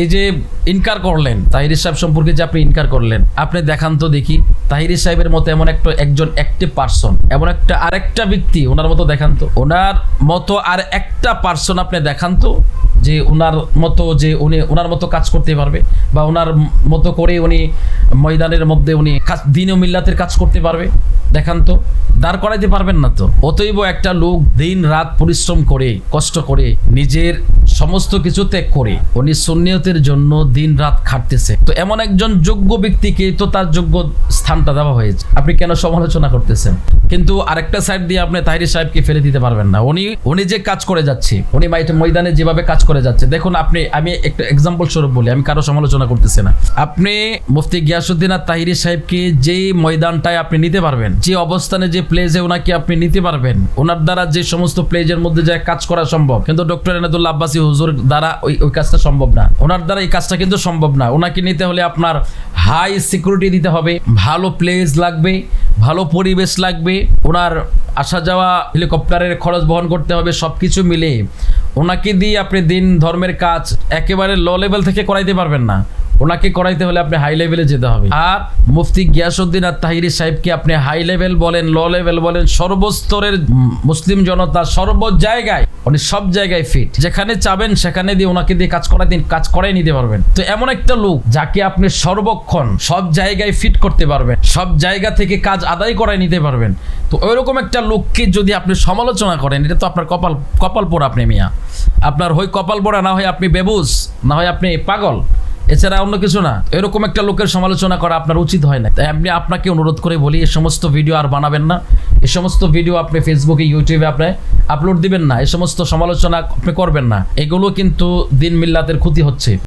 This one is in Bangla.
এই যে ইনকার করলেন তাহিরি সাহেব সম্পর্কে যে আপনি ইনকার করলেন, আপনি দেখান তো দেখি তাহিরি সাহেবের মতো এমন একটা একজন অ্যাক্টিভ পার্সন এমন একটা আরেকটা ব্যক্তি, ওনার মতো দেখান তো। ওনার মতো আর একটা পার্সন আপনি দেখান তো, যে ওনার মতো যে উনি, ওনার মতো কাজ করতে পারবে, বা ওনার মতো করে উনি ময়দানের মধ্যে উনি দিন ও মিল্লাতের কাজ করতে পারবে। দেখান তো। দাঁড় করাইতে পারবেন না তো। অতএব একটা লোক দিন রাত পরিশ্রম করে, কষ্ট করে, নিজের সমস্ত কিছু ত্যাগ করে, উনি সুন্নিয়তের জন্য দিন রাত খাটতেছে। তো এমন একজন যোগ্য ব্যক্তিকে তো তার যোগ্য স্থানটা দেওয়া হয়েছে। আপনি কেন সমালোচনা করতেছেন? কিন্তু আরেকটা সাইড দিয়ে আপনি তাহিরি সাহেবকে ফেলে দিতে পারবেন না। উনি উনি যে কাজ করে যাচ্ছে, উনি ময়দানে যেভাবে কাজ করে যাচ্ছে, দেখুন আপনি, আমি একটা এক্সাম্পল স্বরূপ বলি, আমি কারও সমালোচনা করতেছি না। আপনি মুফতি গিয়াসুদ্দিন আর তাহিরি সাহেবকে যে ময়দানটায় আপনি নিতে পারবেন যে অবস্থানে যে প্লেজে ওনাকে আপনি নিতে পারবেন, ওনার দ্বারা যে সমস্ত প্লেজের মধ্যে যে কাজ করা সম্ভব। কিন্তু ডক্টর এনাদুল্লাহ আব্বাসী হুজুর দ্বারা ওই ওই কাজটা সম্ভব না। ওনার দ্বারা এই কাজটা কিন্তু সম্ভব না। ওনাকে নিতে হলে আপনার হাই সিকিউরিটি দিতে হবে, ভালো প্লেস লাগবে, ভালো পরিবেশ লাগবে, ওনার আসা যাওয়া হেলিকপ্টারের খরচ বহন করতে হবে সব কিছু মিলে ওনাকে দিয়ে আপনি দিন ধর্মের কাজ একেবারে লো লেভেল থেকে করাইতে পারবেন না। ওনাকে করাইতে হলে আপনি হাই লেভেলে যেতে হবে। আর মুফতি গিয়াসুদ্দিন আর তাহিরি সাহেবকে আপনি হাই লেভেল বলেন লো লেভেল বলেন, সর্বস্তরের মুসলিম জনতা সর্ব জায়গায়, উনি সব জায়গায় ফিট যেখানে চাবেন সেখানে দিয়ে ওনাকে দিয়ে কাজ করাই দিন, কাজ করাই নিতে পারবেন। তো এমন একটা লোক যাকে আপনি সর্বক্ষণ সব জায়গায় ফিট করতে পারবেন, সব জায়গা থেকে কাজ আদায় করাই নিতে পারবেন। তো ওইরকম একটা লোককে যদি আপনি সমালোচনা করেন, এটা তো আপনার কপাল কপাল পোড়া আপনি মিয়া। আপনার হয় কপাল পোড়া, না হয় আপনি বেবুস না হয় আপনি পাগল। এছাড়া অন্য কিছু না। এরকম একটা লোকের সমালোচনা করা আপনার উচিত হয় না। তাই আমি আপনাকে অনুরোধ করে বলি এই সমস্ত ভিডিও আর বানাবেন না। এই সমস্ত ভিডিও আপনি ফেসবুকে ইউটিউবে আপনি আপলোড দিবেন না। এই সমস্ত সমালোচনা আপনি করবেন না। এগুলো কিন্তু দিন মিল্লাতের ক্ষতি হচ্ছে।